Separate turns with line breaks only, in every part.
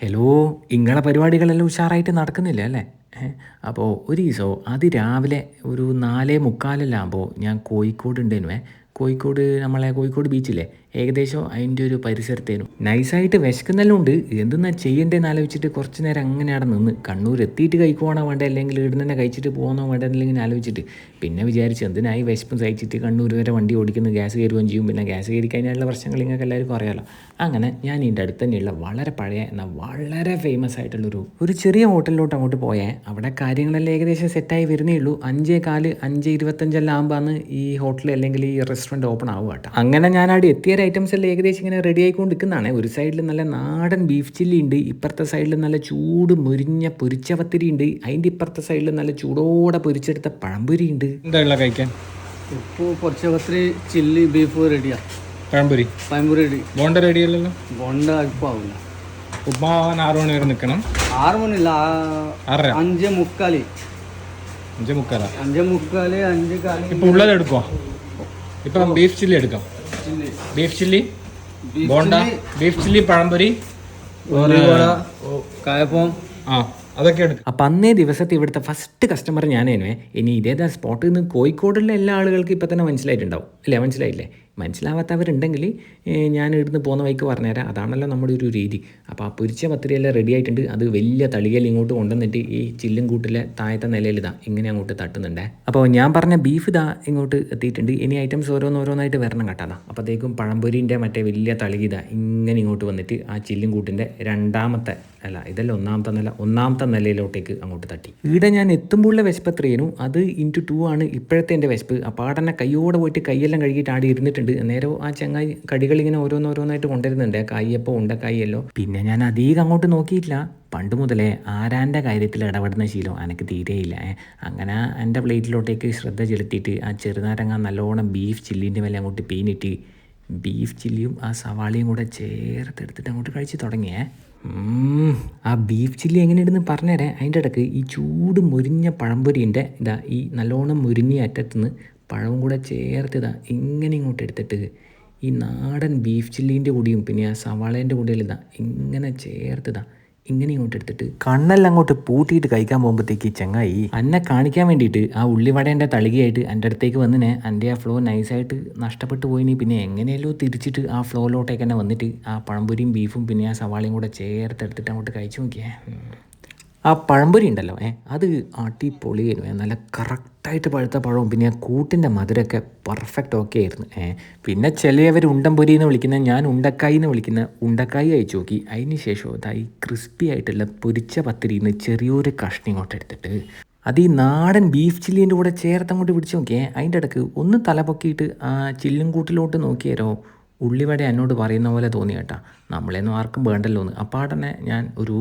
Hello ഇങ്ങളെ പരിപാടികളെല്ലാം ഉഷാറായിട്ട് നടക്കുന്നില്ല അല്ലേ? അപ്പോൾ ഒരു ദിവസം അതിരാവിലെ ഒരു നാലേ മുക്കാലെല്ലാം ആകുമ്പോൾ ഞാൻ കോഴിക്കോട് ഉണ്ടേനുവേ കോഴിക്കോട് നമ്മളെ കോഴിക്കോട് ബീച്ചില്ലേ ഏകദേശം അതിന്റെ ഒരു പരിസരത്തേനും നൈസായിട്ട് വിശക്കുന്നെല്ലാം ഉണ്ട് എന്തെന്നാ ചെയ്യേണ്ടതെന്ന് ആലോചിച്ചിട്ട് കുറച്ച് നേരം അങ്ങനെ അവിടെ നിന്ന് കണ്ണൂർ എത്തിയിട്ട് കഴിക്കുവാണോ വേണ്ട? അല്ലെങ്കിൽ ഇവിടെ തന്നെ കഴിച്ചിട്ട് പോകുന്നോ വേണ്ട അല്ലെങ്കിൽ ആലോചിച്ചിട്ട്. പിന്നെ വിചാരിച്ചു എന്തിനായി വിശപ്പും സഹിച്ചിട്ട് കണ്ണൂർ വരെ വണ്ടി ഓടിക്കുന്നു ഗ്യാസ് കയറുകയും ചെയ്യും. പിന്നെ ഗ്യാസ് കയറി കഴിഞ്ഞാലുള്ള പ്രശ്നങ്ങൾ നിങ്ങൾക്ക് എല്ലാവർക്കും അറിയാമല്ലോ അങ്ങനെ ഞാൻ ഇതിന്റെ അടുത്ത് തന്നെയുള്ള വളരെ പഴയ എന്നാൽ വളരെ ഫേമസ് ആയിട്ടുള്ളൊരു ഒരു ചെറിയ ഹോട്ടലിലോട്ട് അങ്ങോട്ട് പോയാൽ അവിടെ കാര്യങ്ങളെല്ലാം ഏകദേശം സെറ്റായി വരുന്നേ ഉള്ളൂ. അഞ്ചേ കാൽ അഞ്ച് ഇരുപത്തഞ്ചെല്ലാം ആകുമ്പോഴാണ് ഈ ഹോട്ടൽ അല്ലെങ്കിൽ ഈ റെസ്റ്റോറന്റ് ഓപ്പൺ ആവുക കേട്ടോ. അങ്ങനെ ഞാൻ അവിടെ എത്തിയ ഐറ്റംസ് എല്ലാം ഏകദേശം ഇങ്ങനെ റെഡി ആയിക്കൊണ്ട് നിൽക്കുന്നതാണ് ഒരു സൈഡിൽ നല്ല നാടൻ ബീഫ് ചില്ലി ഉണ്ട് ഇപ്പുറത്തെ സൈഡിൽ നല്ല ചൂട് മുരിഞ്ഞ പൊരിച്ച പത്തിരി ഉണ്ട് അതിന്റെ ഇപ്പുറത്തെ സൈഡിൽ നല്ല ചൂടോടെ പൊരിച്ചെടുത്ത പഴംപൊരി ഉണ്ട്.
എന്താ കഴിക്കാൻ?
ഉപ്പ് പൊരിച്ചപത്രി ചില്ലി ബീഫ് റെഡിയാണ്
പഴംപൊരി?
പഴംപൊരി റെഡി
ബോണ്ട റെഡി അല്ലല്ലോ?
ബോണ്ട ഇപ്പോൾ ആവില്ല
ഉപ്പാവാൻ ആറു മണി വരെ നിൽക്കണം.
ആറ് മണിയില്ല അഞ്ച് മുക്കാൽ.
അഞ്ച് മുക്കാലാ?
അഞ്ച് മുക്കാൽ അഞ്ച് കാൽ.
ഇപ്പൊ ഉള്ളത് എടുക്കോ ഇപ്പൊ ബീഫ് ചില്ലി എടുക്കാം. Beef chilli bonda beef chilli പഴംപൊരി
കായപ്പം.
ആ അതൊക്കെ എടുക്കും
അപ്പം അന്നേ ദിവസത്തെ ഇവിടുത്തെ ഫസ്റ്റ് കസ്റ്റമർ ഞാനേനുവേ ഇനി ഇതേതാ സ്പോട്ടിൽ നിന്ന് കോഴിക്കോടുള്ള എല്ലാ ആളുകൾക്കും ഇപ്പം തന്നെ മനസ്സിലായിട്ടുണ്ടാവും. അല്ലേ? മനസ്സിലായില്ലേ? മനസ്സിലാവാത്തവരുണ്ടെങ്കിൽ ഞാൻ ഇവിടുന്ന് പോകുന്ന വൈക്ക് പറഞ്ഞുതരാം. അതാണല്ലോ നമ്മുടെ ഒരു രീതി. അപ്പോൾ ആ പൊരിച്ച പത്തിരിയെല്ലാം റെഡി ആയിട്ടുണ്ട്. അത് വലിയ തളികയിൽ ഇങ്ങോട്ട് കൊണ്ടുവന്നിട്ട് ഈ ചില്ലും കൂട്ടിലെ താഴത്തെ നിലയിൽ ഇതാ ഇങ്ങനെ അങ്ങോട്ട് തട്ടുന്നുണ്ടേ. അപ്പോൾ ഞാൻ പറഞ്ഞ ബീഫ് ഇതാ ഇങ്ങോട്ട് എത്തിയിട്ടുണ്ട്. ഇനി ഐറ്റംസ് ഓരോന്നോരോന്നായിട്ട് വരണം കേട്ടാ അപ്പോഴത്തേക്കും പഴംപൊരിന്റെ മറ്റേ വലിയ തളിക ഇതാ ഇങ്ങനെ ഇങ്ങോട്ട് വന്നിട്ട് ആ ചില്ലും കൂട്ടിന്റെ രണ്ടാമത്തെ അല്ല ഇതല്ല ഒന്നാമത്തെ നില ഒന്നാമത്തെ നിലയിലോട്ടേക്ക് അങ്ങോട്ട് തട്ടി. ഇവിടെ ഞാൻ എത്തുമ്പോഴുള്ള വിശപ്പ് അത് ഇന്റു ടു ആണ് ഇപ്പോഴത്തെ എന്റെ വിശപ്പ്. ആ അവിടെ കൈയോടെ പോയിട്ട് കൈയെല്ലാം കഴുകിയിട്ട് ആടി ഇരുന്നിട്ടുണ്ട്. നേരെ ആ ചങ്ങായി കടികൾ ഇങ്ങനെ ഓരോന്നോരോന്നായിട്ട് കൊണ്ടുവരുന്നുണ്ട്. കായ്യപ്പോൾ ഉണ്ടക്കായല്ലോ പിന്നെ ഞാൻ അധികം അങ്ങോട്ട് നോക്കിയിട്ടില്ല. പണ്ട് മുതലേ ആരാന്റെ കാര്യത്തിൽ ഇടപെടുന്ന ശീലം എനിക്ക് തീരെയില്ല. അങ്ങനെ എന്റെ പ്ലേറ്റിലോട്ടേക്ക് ശ്രദ്ധ ചെലുത്തിയിട്ട് ആ ചെറുനാരങ്ങ നല്ലോണം ബീഫ് ചില്ലിന്റെ മേലെ അങ്ങോട്ട് പീനിട്ട് ബീഫ് ചില്ലിയും ആ സവാളയും കൂടെ ചേർത്തെടുത്തിട്ട് അങ്ങോട്ട് കഴിച്ച് തുടങ്ങിയേ ആ ബീഫ് ചില്ലി എങ്ങനെ എങ്ങനെയുണ്ടെന്ന് പറഞ്ഞുതരാം. അതിന്റെ ഇടയ്ക്ക് ഈ ചൂട് മുരിഞ്ഞ പഴംപൊരിന്റെ ഇതാ ഈ നല്ലോണം മുരിഞ്ഞ അറ്റത്തുനിന്ന് പഴവും കൂടെ ചേർത്ത് ഇതാ ഇങ്ങനെ ഇങ്ങോട്ട് എടുത്തിട്ട് ഈ നാടൻ ബീഫ് ചില്ലീന്റെ കൂടിയും പിന്നെ ആ സവാളേന്റെ കൂടെയും ഇതാ. ഇങ്ങനെ ചേർത്ത് ഇതാ ഇങ്ങനെ ഇങ്ങോട്ട് എടുത്തിട്ട് കണ്ണെല്ലാം അങ്ങോട്ട് പൂട്ടിയിട്ട് കഴിക്കാൻ പോകുമ്പോഴത്തേക്ക് ചങ്ങായി അന്നെ കാണിക്കാൻ വേണ്ടിയിട്ട് ആ ഉള്ളിവടേന്റെ തളികയായിട്ട് എന്റെ അടുത്തേക്ക് വന്നിനെ. എന്റെ ആ ഫ്ലോ നൈസായിട്ട് നഷ്ടപ്പെട്ടു പോയിനി പിന്നെ എങ്ങനെയല്ലോ തിരിച്ചിട്ട് ആ ഫ്ലോയിലോട്ടേക്ക് തന്നെ വന്നിട്ട് ആ പഴംപൊരിയും ബീഫും പിന്നെ ആ സവാളയും കൂടെ ചേർത്തെടുത്തിട്ട് അങ്ങോട്ട് കഴിച്ചു നോക്കിയേ. ആ പഴംപൊരി ഉണ്ടല്ലോ ഏ അത് അടിപൊളിയായിരുന്നു. നല്ല നല്ല കറക്റ്റായിട്ട് പഴുത്ത പഴവും പിന്നെ കൂട്ടിന്റെ മധുരമൊക്കെ പെർഫെക്റ്റ് ഓക്കെ ആയിരുന്നു. പിന്നെ ചിലവർ ഉണ്ടംപൊരി എന്ന് വിളിക്കുന്ന ഞാൻ ഉണ്ടക്കായി എന്ന് വിളിക്കുന്ന ഉണ്ടക്കായി അയച്ചു നോക്കി. അതിന് ശേഷം അതായി ക്രിസ്പി ആയിട്ടുള്ള പൊരിച്ച പത്തിരിയിൽ നിന്ന് ചെറിയൊരു കഷ്ണി ഇങ്ങോട്ട് എടുത്തിട്ട് അത് ഈ നാടൻ ബീഫ് ചില്ലീന്റെ കൂടെ ചേർത്ത് അങ്ങോട്ട് പിടിച്ച് നോക്കിയേ. അതിന്റെ ഇടയ്ക്ക് ഒന്ന് തലപൊക്കിയിട്ട് ആ ചില്ലും കൂട്ടിലോട്ട് നോക്കിയാരോ ഉള്ളിവട എന്നോട് പറയുന്ന പോലെ തോന്നി കേട്ടാ നമ്മളെയൊന്നും ആർക്കും വേണ്ടല്ലോ എന്ന് അപ്പാടനെ ഞാൻ ഒരു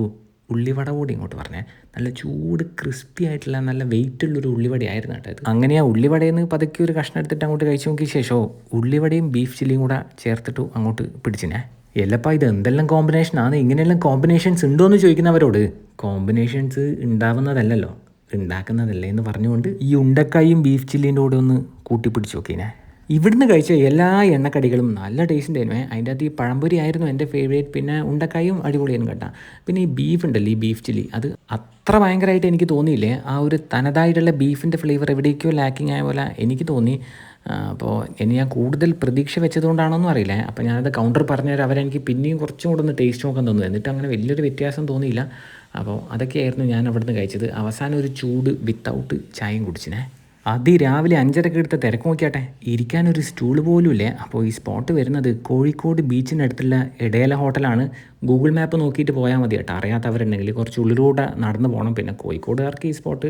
ഉള്ളിവട കൂടി ഇങ്ങോട്ട് പറഞ്ഞേ. നല്ല ചൂട് ക്രിസ്പി ആയിട്ടുള്ള നല്ല വെയിറ്റ് ഉള്ളൊരു ഉള്ളിവടയായിരുന്നു കേട്ടോ ഇത്. അങ്ങനെ ആ ഉള്ളിവടയിൽ നിന്ന് പതുക്കെ ഒരു കഷ്ണം എടുത്തിട്ട് അങ്ങോട്ട് കഴിച്ചു നോക്കിയ ശേഷം ഉള്ളിവടയും ബീഫ് ചില്ലിയും കൂടെ ചേർത്തിട്ട് അങ്ങോട്ട് പിടിച്ചിനെ. എല്ലപ്പാ ഇത് എന്തെല്ലാം കോമ്പിനേഷനാണ് ഇങ്ങനെയെല്ലാം കോമ്പിനേഷൻസ് ഉണ്ടോ എന്ന് ചോദിക്കുന്നവരോട്. കോമ്പിനേഷൻസ് ഉണ്ടാവുന്നതല്ലല്ലോ. ഉണ്ടാക്കുന്നതല്ലേ എന്ന് പറഞ്ഞുകൊണ്ട് ഈ ഉണ്ടക്കായും ബീഫ് ചില്ലിന്റെ കൂടെ ഒന്ന് കൂട്ടിപ്പിടിച്ച് നോക്കിനെ. ഇവിടുന്ന് കഴിച്ച എല്ലാ എണ്ണക്കടികളും നല്ല ടേസ്റ്റ് ഉണ്ടായിരുന്നു. അതിന്റെ അകത്ത് ഈ പഴംപൊരി ആയിരുന്നു എന്റെ ഫേവറേറ്റ് പിന്നെ ഉണ്ടക്കായും അടിപൊളിയായിരുന്നു കേട്ടോ. പിന്നെ ഈ ബീഫ് ഉണ്ടല്ലോ ഈ ബീഫ് ചില്ലി അത് അത്ര ഭയങ്കരമായിട്ട് എനിക്ക് തോന്നിയില്ലേ? ആ ഒരു തനതായിട്ടുള്ള ബീഫിന്റെ ഫ്ലേവർ എവിടേക്കോ ലാക്കിങ് ആയ പോലെ എനിക്ക് തോന്നി. അപ്പോൾ ഇനി ഞാൻ കൂടുതൽ പ്രതീക്ഷ വെച്ചതുകൊണ്ടാണോന്നും അറിയില്ല. അപ്പോൾ ഞാനത് കൗണ്ടർ പറഞ്ഞുതരാം അവരെനിക്ക് പിന്നെയും കുറച്ചും കൂടെ ഒന്ന് ടേസ്റ്റ് നോക്കാൻ തോന്നുന്നു എന്നിട്ട് അങ്ങനെ വലിയൊരു വ്യത്യാസം തോന്നിയില്ല. അപ്പോൾ അതൊക്കെയായിരുന്നു ഞാൻ അവിടുന്ന് കഴിച്ചത്. അവസാനം ഒരു ചൂട് വിത്തൗട്ട് ചായയും കുടിച്ചിനെ. അതിരാവിലെ അഞ്ചരക്ക് എടുത്ത തിരക്ക് നോക്കിയാട്ടെ. ഇരിക്കാനൊരു സ്റ്റൂൾ പോലും ഇല്ലേ അപ്പോൾ ഈ സ്പോട്ട് വരുന്നത് കോഴിക്കോട് ബീച്ചിനടുത്തുള്ള ഇടയല ഹോട്ടലാണ് ഗൂഗിൾ മാപ്പ് നോക്കിയിട്ട് പോയാൽ മതി കേട്ടോ. അറിയാത്തവരുണ്ടെങ്കിൽ കുറച്ച് ഉള്ളിലൂടെ നടന്നു പോകണം പിന്നെ കോഴിക്കോടുകാർക്ക് ഈ സ്പോട്ട്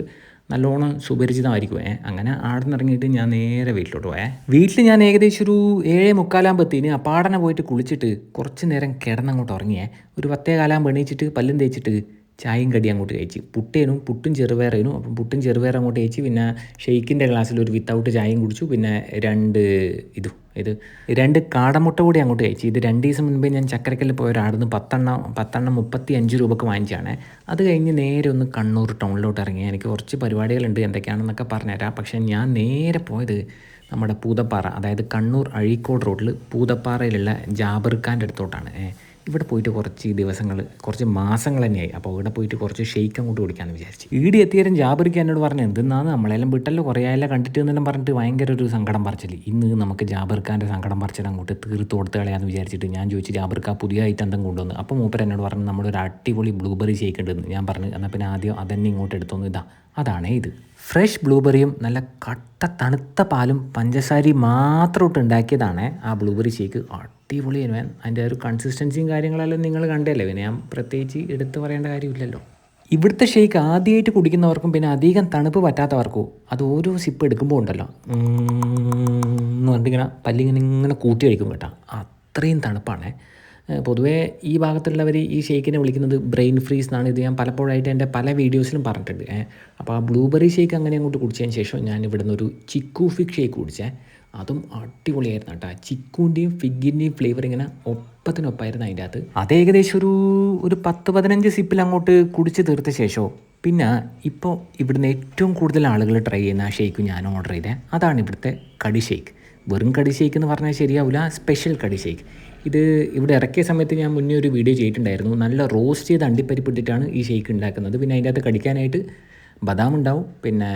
നല്ലോണം സുപരിചിതമായിരിക്കും. ഏ അങ്ങനെ ആടെ ഇറങ്ങിയിട്ട് ഞാൻ നേരെ വീട്ടിലോട്ട് പോയേ. വീട്ടിൽ ഞാൻ ഏകദേശം ഒരു ഏഴ് മുക്കാലാകുമ്പോഴത്തേന് അപ്പാടനെ പോയിട്ട് കുളിച്ചിട്ട് കുറച്ച് നേരം കിടന്നങ്ങോട്ട് ഉറങ്ങിയേ ഒരു പത്തേ കാലാകുമ്പോൾ എണീച്ചിട്ട് പല്ലും തേച്ചിട്ട് ചായയും കടി അങ്ങോട്ട് കഴിച്ച്. പുട്ടേനും പുട്ടും ചെറുപയറേനും. അപ്പം പുട്ടും ചെറുപയറും അങ്ങോട്ട് കഴിച്ച് പിന്നെ ഷെയ്ക്കിന്റെ ഗ്ലാസ്സിൽ ഒരു വിത്തൗട്ട് ചായയും കുടിച്ചു. പിന്നെ രണ്ട് ഇതും. ഇത് രണ്ട് കാടമുട്ട കൂടി അങ്ങോട്ട് കഴിച്ചു. ഇത് രണ്ട് ദിവസം മുൻപേ ഞാൻ ചക്കരക്കല്ലിൽ പോയ ഒരാടുന്ന് പത്തെണ്ണം പത്തെണ്ണം മുപ്പത്തി അഞ്ച് രൂപക്ക് വാങ്ങിച്ചാണ് അത് കഴിഞ്ഞ് നേരെ ഒന്ന് കണ്ണൂർ ടൗണിലോട്ട് ഇറങ്ങി. എനിക്ക് കുറച്ച് പരിപാടികളുണ്ട് എന്തൊക്കെയാണെന്നൊക്കെ പറഞ്ഞുതരാം. പക്ഷേ ഞാൻ നേരെ പോയത് നമ്മുടെ പൂതപ്പാറ അതായത് കണ്ണൂർ അഴീക്കോട് റോഡിൽ പൂതപ്പാറയിലുള്ള ജാബിർ ഖാന്റെ അടുത്തോട്ടാണ് ഇവിടെ പോയിട്ട് കുറച്ച് ദിവസങ്ങൾ കുറച്ച് മാസങ്ങൾ തന്നെയായി. അപ്പോൾ ഇവിടെ പോയിട്ട് കുറച്ച് ഷെയ്ക്ക് അങ്ങോട്ട് കുടിക്കാമെന്ന് വിചാരിച്ചു. ഈടി എത്തിയാലും ജാബറിക്ക് എന്നോട് പറഞ്ഞു എന്തെന്നാണ് നമ്മളെല്ലാം വിട്ടല്ലോ. കുറേ ആയാലും കണ്ടിട്ട് എന്നെല്ലാം പറഞ്ഞിട്ട് ഭയങ്കര ഒരു സങ്കടം പറിച്ചില്ല ഇന്ന് നമുക്ക് ജാബർഖാന്റെ സങ്കടം പറിച്ചിട്ട് അങ്ങോട്ട് തീർത്ത് കൊടുത്ത് കളയാന്ന് വിചാരിച്ചിട്ട് ഞാൻ ചോദിച്ചു ജാബർക്ക പുതിയ ഐറ്റം എന്തെങ്കിലും കൊണ്ടുവന്ന്. അപ്പോൾ മൂപ്പർ എന്നോട് പറഞ്ഞു നമ്മുടെ ഒരു അടിപൊളി ബ്ലൂബെറി ഷേക്ക് ഉണ്ടെന്ന് ഞാൻ പറഞ്ഞു എന്നാൽ പിന്നെ ആദ്യം അതന്നെ ഇങ്ങോട്ട് എടുത്തോന്ന് ഇതാ. അതാണേ ഇത്. ഫ്രഷ് ബ്ലൂബെറിയും നല്ല കട്ട തണുത്ത പാലും പഞ്ചസാരി മാത്രം ഇട്ട് ഉണ്ടാക്കിയതാണ് ആ ബ്ലൂബെറി ഷേക്ക്. അടിപൊളി വേൻ അതിന്റെ ഒരു കൺസിസ്റ്റൻസിയും കാര്യങ്ങളെല്ലാം നിങ്ങൾ കണ്ടല്ലേ പിന്നെ ഞാൻ പ്രത്യേകിച്ച് എടുത്തു പറയേണ്ട കാര്യമില്ലല്ലോ. ഇവിടുത്തെ ഷേക്ക് ആദ്യമായിട്ട് കുടിക്കുന്നവർക്കും പിന്നെ അധികം തണുപ്പ് പറ്റാത്തവർക്കും അത് ഓരോ സിപ്പ് എടുക്കുമ്പോൾ ഉണ്ടല്ലോ. എന്ന് പറഞ്ഞിട്ട് ഇങ്ങനെ പല്ലിങ്ങനെ ഇങ്ങനെ കൂട്ടി കഴിക്കും കേട്ടോ. അത്രയും തണുപ്പാണ്. പൊതുവേ ഈ ഭാഗത്തുള്ളവർ ഈ ഷേക്കിനെ വിളിക്കുന്നത് ബ്രെയിൻ ഫ്രീസ് എന്നാണ്. ഇത് ഞാൻ പലപ്പോഴായിട്ട് എന്റെ പല വീഡിയോസിലും പറഞ്ഞിട്ടുണ്ട്. അപ്പോൾ ആ ബ്ലൂബെറി ഷേക്ക് അങ്ങനെ അങ്ങോട്ട് കുടിച്ചതിന് ശേഷം ഞാൻ ഇവിടുന്ന് ഒരു ചിക്കു ഫിക് ഷേക്ക് കുടിച്ചേ. അതും അടിപൊളിയായിരുന്നു കേട്ടോ. ചിക്കുവിന്റെയും ഫിഗിന്റെയും ഫ്ലേവർ ഇങ്ങനെ ഒപ്പത്തിനൊപ്പമായിരുന്നു അതിന്റെ അകത്ത്. അത് ഏകദേശം ഒരു ഒരു പത്ത് പതിനഞ്ച് സിപ്പിൽ അങ്ങോട്ട് കുടിച്ച് തീർത്ത ശേഷമോ പിന്നെ ഇപ്പോൾ ഇവിടുന്ന് ഏറ്റവും കൂടുതൽ ആളുകൾ ട്രൈ ചെയ്യുന്ന ആ ഷേക്ക് ഞാൻ ഓർഡർ ചെയ്തേ. അതാണ് ഇവിടുത്തെ കടി ഷേക്ക്. വെറും കടി ഷേക്ക് എന്ന് പറഞ്ഞാൽ ശരിയാവില്ല സ്പെഷ്യൽ കടി ഷേക്ക്. ഇത് ഇവിടെ ഇറക്കിയ സമയത്ത് ഞാൻ മുന്നേ ഒരു വീഡിയോ ചെയ്തിട്ടുണ്ടായിരുന്നു. നല്ല റോസ്റ്റ് ചെയ്ത് അണ്ടിപ്പരിപ്പ് ഇട്ടിട്ടാണ് ഈ ഷേക്ക് ഉണ്ടാക്കുന്നത്. പിന്നെ അതിന്റെ അകത്ത് കടിക്കാനായിട്ട് ബദാം ഉണ്ടാവും പിന്നെ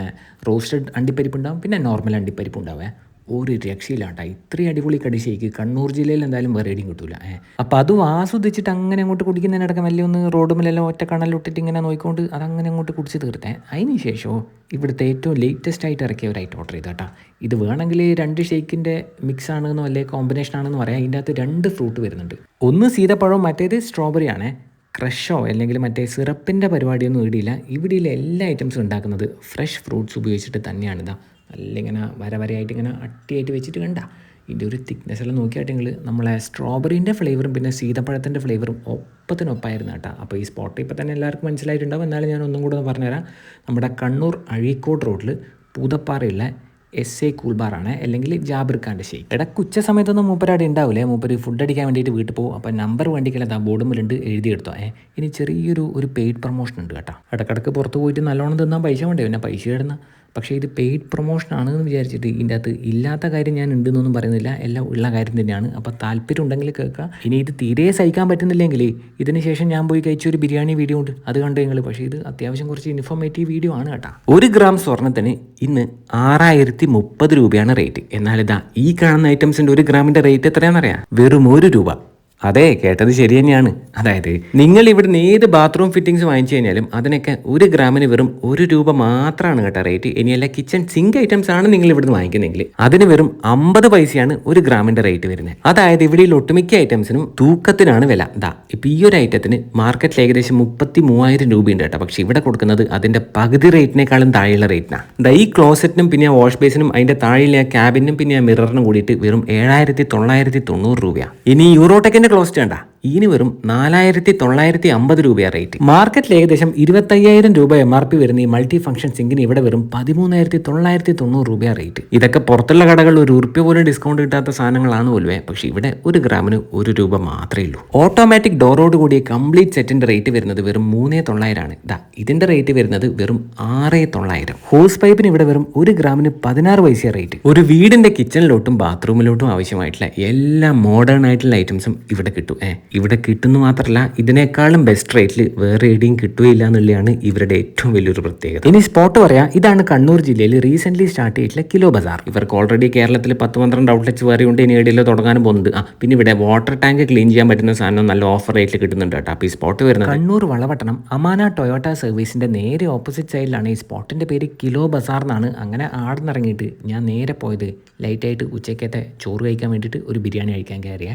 റോസ്റ്റഡ് അണ്ടിപ്പരിപ്പ് ഉണ്ടാവും പിന്നെ നോർമൽ അണ്ടിപ്പരിപ്പ് ഉണ്ടാവേ ഒരു രക്ഷയില്ലാട്ടാ ഇത്രയും അടിപൊളി കടി ഷേക്ക് കണ്ണൂർ ജില്ലയിൽ എന്തായാലും വേറെ ഇടിയും കിട്ടൂല അപ്പം അതും ആസ്വദിച്ചിട്ട് അങ്ങനെ അങ്ങോട്ട് കുടിക്കുന്നതിനടക്കം വലിയ ഒന്ന് റോഡുമിലെല്ലാം ഒറ്റ കണലിട്ടിട്ട് ഇങ്ങനെ നോക്കിക്കൊണ്ട് അതങ്ങനെ അങ്ങോട്ട് കുടിച്ച് തീർത്തേ. അതിന് ശേഷമോ ഇവിടുത്തെ ഏറ്റവും ലേറ്റസ്റ്റ് ആയിട്ട് ഇറക്കിയ ഒരു ഐറ്റം ഓർഡർ ചെയ്ത് കേട്ടോ ഇത് വേണമെങ്കിൽ രണ്ട് ഷേക്കിന്റെ മിക്സ് ആണെന്നോ അല്ലെങ്കിൽ കോമ്പിനേഷൻ ആണെന്നോ പറയാം. ഇതിന്റെ അകത്ത് രണ്ട് ഫ്രൂട്ട് വരുന്നുണ്ട്. ഒന്ന് സീതപ്പഴവും മറ്റേത് സ്ട്രോബെറി ആണേ. ക്രഷോ അല്ലെങ്കിൽ മറ്റേ സിറപ്പിന്റെ പരിപാടിയൊന്നും ഇടിയില്ല. ഇവിടെയുള്ള എല്ലാ ഐറ്റംസും ഉണ്ടാക്കുന്നത് ഫ്രഷ് ഫ്രൂട്ട്സ് ഉപയോഗിച്ചിട്ട് തന്നെയാണ് ഇതാ. നല്ല ഇങ്ങനെ വര വരയായിട്ട് ഇങ്ങനെ അട്ടിയായിട്ട് വെച്ചിട്ട് കണ്ട. ഇതിന്റെ ഒരു തിക്നെസ് എല്ലാം നോക്കിയായിട്ടെങ്കിൽ നമ്മളെ സ്ട്രോബെറിന്റെ ഫ്ലേവറും പിന്നെ സീതപ്പഴത്തിന്റെ ഫ്ലേവറും ഒപ്പത്തിനൊപ്പമായിരുന്നു കേട്ടോ. അപ്പോൾ ഈ സ്പോട്ട് ഇപ്പോൾ തന്നെ എല്ലാവർക്കും മനസ്സിലായിട്ടുണ്ടാവും. എന്നാലും ഞാൻ ഒന്നും കൂടെ ഒന്ന് പറഞ്ഞുതരാം. നമ്മുടെ കണ്ണൂർ അഴീക്കോട് റോഡിൽ പൂതപ്പാറയുള്ള എസ് എ കൂൾബാറാണ്. അല്ലെങ്കിൽ ജാബിർ ഖാന്റെ ഷെയ്ക്ക് ഇടയ്ക്ക് ഉച്ച സമയത്തൊന്നും മൂപ്പരാടി ഉണ്ടാവില്ലേ മൂപ്പര് ഫുഡ് അടിക്കാൻ വേണ്ടിയിട്ട് വീട്ടിൽ പോകും അപ്പോൾ നമ്പർ വേണ്ടിക്കല്ല ആ ബോർഡ് മുല്ലുണ്ട് എഴുതിയെടുത്തോ. ഏ ഇനി ചെറിയൊരു ഒരു പെയ്ഡ് പ്രൊമോഷൻ ഉണ്ട് കേട്ടോ. ഇടക്കിടക്ക് പുറത്ത് പോയിട്ട് നല്ലോണം തിന്നാൻ പൈസ വേണ്ടേ? പിന്നെ പൈസ ഇടുന്ന പക്ഷേ ഇത് പെയ്ഡ് പ്രൊമോഷൻ എന്ന് വിചാരിച്ചിട്ട് ഇതിന്റെ അകത്ത് ഇല്ലാത്ത കാര്യം ഞാൻ ഉണ്ടെന്നൊന്നും പറയുന്നില്ല. എല്ലാം ഉള്ള കാര്യം തന്നെയാണ്. അപ്പോൾ താല്പര്യം ഉണ്ടെങ്കിൽ കേൾക്കുക ഇനി ഇത് തീരെ സഹിക്കാൻ പറ്റുന്നില്ലെങ്കിൽ ഇതിന് ശേഷം ഞാൻ പോയി കഴിച്ച ഒരു ബിരിയാണി വീഡിയോ ഉണ്ട്. അത് കണ്ടു നിങ്ങൾ. പക്ഷേ ഇത് അത്യാവശ്യം കുറച്ച് ഇൻഫോർമേറ്റീവ് വീഡിയോ ആണ് കേട്ടോ. ഒരു ഗ്രാം സ്വർണത്തിന് ഇന്ന് ആറായിരത്തി മുപ്പത് രൂപയാണ് റേറ്റ് എന്നാൽ ഇതാ ഈ കാണുന്ന ഐറ്റംസിന്റെ ഒരു ഗ്രാമിന്റെ റേറ്റ് എത്രയാണെന്നറിയാം? വെറും ഒരു രൂപ. അതെ കേട്ടത് ശരി തന്നെയാണ്. അതായത് നിങ്ങൾ ഇവിടുന്ന് ഏത് ബാത്റൂം ഫിറ്റിംഗ്സ് വാങ്ങിച്ചു കഴിഞ്ഞാലും അതിനൊക്കെ ഒരു ഗ്രാമിന് വെറും ഒരു രൂപ മാത്രമാണ് കേട്ടോ റേറ്റ് ഇനി ഇനിയല്ല കിച്ചൺ സിങ്ക് ഐറ്റംസ് ആണ് നിങ്ങൾ ഇവിടുന്ന് വാങ്ങിക്കുന്നെങ്കിൽ അതിന് വെറും അമ്പത് പൈസയാണ് ഒരു ഗ്രാമിന്റെ റേറ്റ് വരുന്നത്. അതായത് ഇവിടെയുള്ള ഒട്ടുമിക്ക ഐറ്റംസിനും തൂക്കത്തിനാണ് വില. ദാ ഇപ്പൊ ഈ ഒരു ഐറ്റത്തിന് മാർക്കറ്റിൽ ഏകദേശം മുപ്പത്തി മൂവായിരം രൂപയുണ്ട് കേട്ടോ. പക്ഷെ ഇവിടെ കൊടുക്കുന്നത് അതിന്റെ പകുതി റേറ്റിനേക്കാളും താഴെയുള്ള റേറ്റിനാണ് ദാ ഈ ക്ലോസറ്റിനും പിന്നെ വാഷ് ബേസിനും അതിന്റെ താഴെയുള്ള ആ ക്യാബിനും പിന്നെ ആ മിററിനും കൂടിയിട്ട് വെറും ഏഴായിരത്തി തൊള്ളായിരത്തി തൊണ്ണൂറ് രൂപയാണ് ഇനി യൂറോടെക്കിന്റെ ക്ലോസ്റ്റ് കണ്ട ഇതിന് വെറും നാലായിരത്തി തൊള്ളായിരത്തി അമ്പത് രൂപയാണ് റേറ്റ് മാർക്കറ്റിൽ ഏകദേശം ഇരുപത്തയ്യായിരം രൂപ എം ആർ പി വരുന്ന ഈ മൾട്ടി ഫംഗ്ഷൻ സിങ്കിന് ഇവിടെ വെറും പതിമൂന്നായിരത്തി തൊള്ളായിരത്തി തൊണ്ണൂറ് രൂപയാണ് റേറ്റ് ഇതൊക്കെ പുറത്തുള്ള കടകളിൽ ഒരു ഉറുപ്പ്യ പോലും ഡിസ്കൗണ്ട് കിട്ടാത്ത സാധനങ്ങളാണ് പോലുവേ പക്ഷെ ഇവിടെ ഒരു ഗ്രാമിന് ഒരു രൂപ മാത്രമേ ഉള്ളൂ. ഓട്ടോമാറ്റിക് ഡോറോട് കൂടിയ കംപ്ലീറ്റ് സെറ്റിന്റെ റേറ്റ് വരുന്നത് വെറും മൂന്നേ തൊള്ളായിരമാണ് ഇതാ ഇതിന്റെ റേറ്റ് വരുന്നത് വെറും ആറേ തൊള്ളായിരം ഹോസ് പൈപ്പിന് ഇവിടെ വെറും ഒരു ഗ്രാമിന് പതിനാറ് പൈസ റേറ്റ് ഒരു വീടിന്റെ കിച്ചണിലോട്ടും ബാത്റൂമിലോട്ടും ആവശ്യമായിട്ടുള്ള എല്ലാ മോഡേൺ ആയിട്ടുള്ള ഐറ്റംസും ഇവിടെ കിട്ടും. ഏ ഇവിടെ കിട്ടുന്നു മാത്രമല്ല ഇതിനേക്കാളും ബെസ്റ്റ് റേറ്റിൽ വേറെ എവിടെയും കിട്ടുകയില്ല എന്നുള്ളതാണ് ഇവരുടെ ഏറ്റവും വലിയൊരു പ്രത്യേകത. ഇനി സ്പോട്ട് പറയാം. ഇതാണ് കണ്ണൂർ ജില്ലയിൽ റീസെന്റ് സ്റ്റാർട്ട് ചെയ്തിട്ടുള്ള കിലോ ബസാർ. ഇവർക്ക് ഓൾറെഡി കേരളത്തിൽ പത്ത് പന്ത്രണ്ട് ഔട്ട്ലെറ്റ്സ് വേറെ ഉണ്ട് ഇനി എവിടെയല്ലോ തുടങ്ങാനും പോകുന്നത് ആ പിന്നെ ഇവിടെ വാട്ടർ ടാങ്ക് ക്ലീൻ ചെയ്യാൻ പറ്റുന്ന സാധനം നല്ല ഓഫർ റേറ്റിൽ കിട്ടുന്നുണ്ട് കേട്ടോ. അപ്പോൾ ഈ സ്പോട്ട് വരുന്നത് കണ്ണൂർ വളവട്ടണം അമാന ടൊയോട്ട സർവീസിന്റെ നേരെ ഓപ്പോസിറ്റ് സൈഡിലാണ് ഈ സ്പോട്ടിന്റെ പേര് കിലോ ബസാർ എന്നാണ്. അങ്ങനെ ആടുന്നിറങ്ങിയിട്ട് ഞാൻ നേരെ പോയത് ലൈറ്റായിട്ട് ഉച്ചയ്ക്കത്തെ ചോറ് കഴിക്കാൻ വേണ്ടിയിട്ട് ഒരു ബിരിയാണി കഴിക്കാൻ കയറിയ.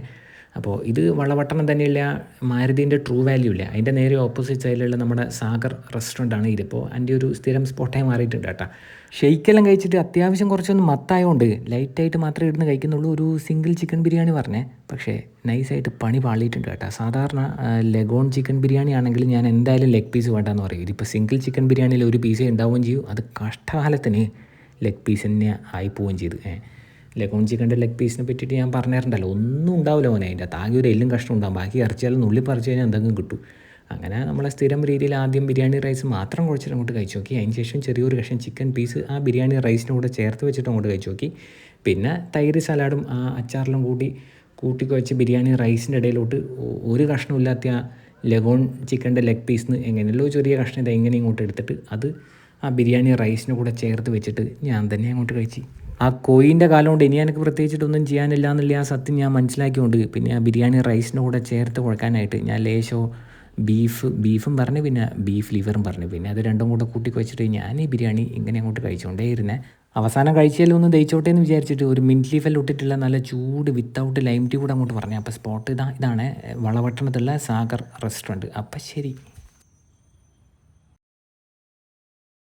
അപ്പോൾ ഇത് വളവട്ടണം തന്നെയില്ല മാരുതിന്റെ ട്രൂ വാല്യൂ ഇല്ല. അതിന്റെ നേരെ ഓപ്പോസിറ്റ് സൈഡിലുള്ള നമ്മുടെ സാഗർ റെസ്റ്റോറന്റ് ആണ് ഇതിപ്പോൾ എന്റെ ഒരു സ്ഥിരം സ്പോട്ടായി മാറിയിട്ടുണ്ട് കേട്ടോ. ഷെയ്ക്കെല്ലാം കഴിച്ചിട്ട് അത്യാവശ്യം കുറച്ചൊന്ന് മത്തായതുകൊണ്ട് ലൈറ്റായിട്ട് മാത്രമേ ഇടുന്ന് കഴിക്കുന്നുള്ളൂ. ഒരു സിംഗിൾ ചിക്കൻ ബിരിയാണി പറഞ്ഞേ. പക്ഷേ നൈസായിട്ട് പണി പാളിയിട്ടുണ്ട് കേട്ടോ. സാധാരണ ലെഗോൺ ചിക്കൻ ബിരിയാണി ആണെങ്കിൽ ഞാൻ എന്തായാലും ലെഗ് പീസ് വേണ്ടെന്ന് പറയും. ഇതിപ്പോൾ സിംഗിൾ ചിക്കൻ ബിരിയാണിയിൽ ഒരു പീസേ ഉണ്ടാവുകയും ചെയ്യും. അത് കഷ്ടകാലത്തിന് ലെഗ് പീസ് തന്നെ ആയി പോവുകയും ചെയ്തു. ഏ ലഗോൺ ചിക്കന്റെ ലെഗ് പീസിനെ പറ്റിയിട്ട് ഞാൻ പറഞ്ഞിട്ടുണ്ടല്ലോ ഒന്നും ഉണ്ടാവില്ല മോനെ. അതിന്റെ ആകെ ഒരു എല്ലും കഷ്ടം ഉണ്ടാകും ബാക്കി ഇറച്ചിയാലും നുള്ളി പറിച്ച് കഴിഞ്ഞാൽ എന്തെങ്കിലും കിട്ടും. അങ്ങനെ നമ്മളെ സ്ഥിരം രീതിയിൽ ആദ്യം ബിരിയാണി റൈസ് മാത്രം കുഴച്ചിട്ട് അങ്ങോട്ട് കഴിച്ചു നോക്കി. അതിന് ശേഷം ചെറിയൊരു കഷ്ണം ചിക്കൻ പീസ് ആ ബിരിയാണി റൈസിന്റെ കൂടെ ചേർത്ത് വെച്ചിട്ട് അങ്ങോട്ട് കഴിച്ചു നോക്കി. പിന്നെ തൈര് സലാഡും ആ അച്ചാറിലും കൂടി കൂട്ടിക്കുഴച്ച് ബിരിയാണി റൈസിന്റെ ഇടയിലോട്ട് ഒരു കഷ്ണമില്ലാത്ത ആ ലഗോൺ ചിക്കന്റെ ലെഗ് പീസിന് എങ്ങനെയല്ലോ ചെറിയ കഷ്ണം ഇത് എങ്ങനെ ഇങ്ങോട്ട് എടുത്തിട്ട് അത് ആ ബിരിയാണി റൈസിന് കൂടെ ചേർത്ത് വെച്ചിട്ട് ഞാൻ തന്നെ അങ്ങോട്ട് കഴിച്ചു. ആ കോയിന്റെ കാലം കൊണ്ട് ഇനി എനിക്ക് പ്രത്യേകിച്ചിട്ടൊന്നും ചെയ്യാനില്ല എന്നുള്ള ആ സത്യം ഞാൻ മനസ്സിലാക്കിയോണ്ട് പിന്നെ ആ ബിരിയാണി റൈസിന്റെ കൂടെ ചേർത്ത് കുഴക്കാനായിട്ട് ഞാൻ ലേശോ ബീഫ് ബീഫും പറഞ്ഞു പിന്നെ ബീഫ് ലിവറും പറഞ്ഞു. പിന്നെ അത് രണ്ടും കൂടെ കൂട്ടി വെച്ചിട്ട് ഞാൻ ഈ ബിരിയാണി ഇങ്ങനെ അങ്ങോട്ട് കഴിച്ചുകൊണ്ടേ ഇരുന്നേ. അവസാനം കഴിച്ചാലും ഒന്ന് ദയിച്ചോട്ടെ എന്ന് വിചാരിച്ചിട്ട് ഒരു മിന്റ് ലീഫെല്ലാം ഇട്ടിട്ടുള്ള നല്ല ചൂട് വിത്തൗട്ട് ലൈം ടീ കൂടെ അങ്ങോട്ട് പറഞ്ഞു. അപ്പോൾ സ്പോട്ട് ഇതാ ഇതാണ് വളപട്ടണത്തുള്ള സാഗർ റെസ്റ്റോറന്റ് അപ്പം ശരി.